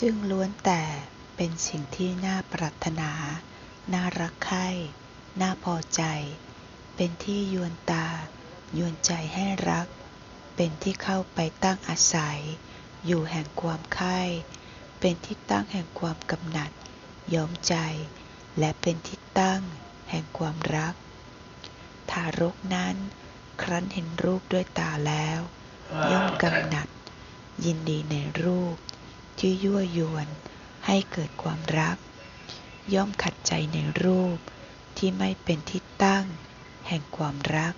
ซึ่งล้วนแต่เป็นสิ่งที่น่าปรารถนา น่ารักใคร่ น่าพอใจ เป็นที่ยวนตา ยวนใจให้รัก เป็นที่เข้าไปตั้งอาศัย อยู่แห่งความใคร่ เป็นที่ตั้งแห่งความกำหนัด ย้อมใจ และเป็นที่ตั้งแห่งความรัก ทารกนั้น ครั้นเห็นรูปด้วยตาแล้ว ย่อมกำหนัด ยินดีในรูป ที่ยั่วยวนให้เกิดความรัก ย่อมขัดใจในรูปที่ไม่เป็นที่ตั้ง แห่งความรัก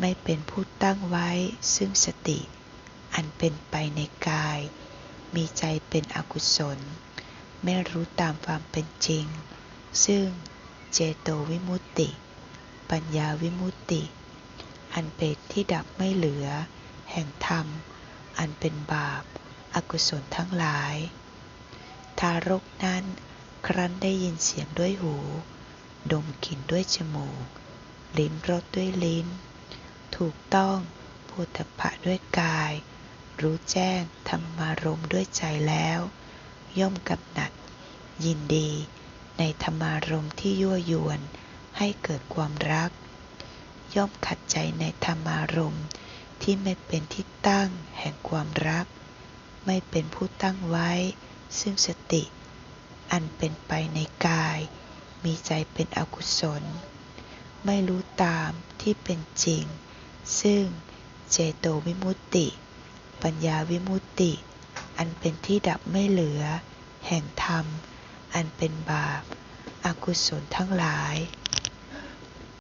ไม่เป็นผู้ตั้งไว้ซึ่งสติ อันเป็นไปในกาย มีใจเป็นอกุศล ไม่รู้ตามความเป็นจริง ซึ่งเจโตวิมุตติ ปัญญาวิมุตติ อันเป็นที่ดับไม่เหลือ แห่งธรรม อันเป็นบาป อากุศลทั้งหลาย ทารกนั้นครั้นได้ยินเสียงด้วยหู ดมกลิ่นด้วยจมูก ลิ้มรสด้วยลิ้น ถูกต้องโพธพะด้วยกาย รู้แจ้งธรรมารมด้วยใจแล้ว ย่อมกำหนัด ยินดีในธรรมารมที่ยั่วยวนให้เกิดความรัก ย่อมขัดใจในธรรมารมที่ไม่เป็นที่ตั้งแห่งความรัก ไม่เป็นผู้ตั้งไว้ ซึ่งสติ อันเป็นไปในกาย มีใจเป็นอกุศล ไม่รู้ตามที่เป็นจริง ซึ่งเจโตวิมุตติ ปัญญาวิมุตติ อันเป็นที่ดับไม่เหลือ แห่งธรรม อันเป็นบาปอากุศลทั้งหลาย